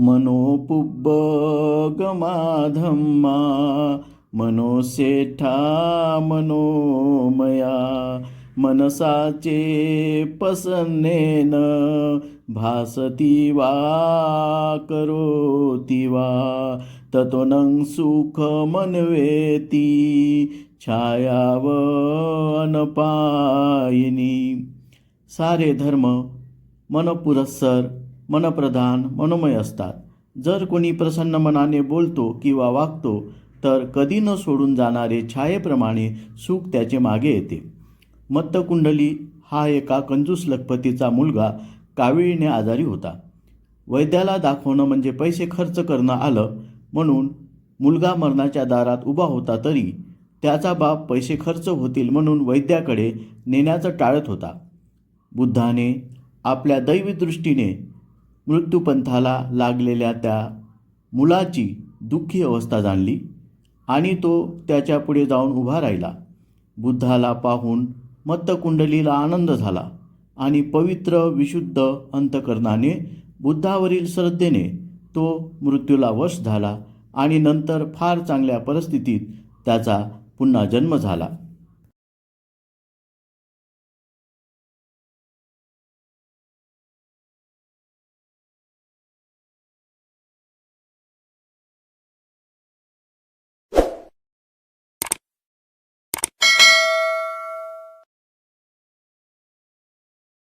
मनोपुब्बगमाधम्मा मनोसेठा मनोमया मनसाचे पसन्नेन भासती वा करोति वा ततोनं सुखमन्वेति छायावनपायिनी। सारे धर्म मनपुरस्सर मनप्रधान मनोमय असतात. जर कोणी प्रसन्न मनाने बोलतो किंवा वागतो तर कधी न सोडून जाणारे छायेप्रमाणे सुख त्याचे मागे येते. मत्तकुंडली हा एका कंजूस लखपतीचा मुलगा काविळीने आजारी होता. वैद्याला दाखवणं म्हणजे पैसे खर्च करणं आलं म्हणून मुलगा मरणाच्या दारात उभा होता तरी त्याचा बाप पैसे खर्च होतील म्हणून वैद्याकडे नेण्याचं टाळत होता. बुद्धाने आपल्या दैवी दृष्टीने मृत्यूपंथाला लागलेल्या त्या मुलाची दुःखी अवस्था जाणली आणि तो त्याच्यापुढे जाऊन उभा राहिला. बुद्धाला पाहून मत्तकुंडलीला आनंद झाला आणि पवित्र विशुद्ध अंतकरणाने बुद्धावरील श्रद्धेने तो मृत्यूला वश झाला आणि नंतर फार चांगल्या परिस्थितीत त्याचा पुन्हा जन्म झाला.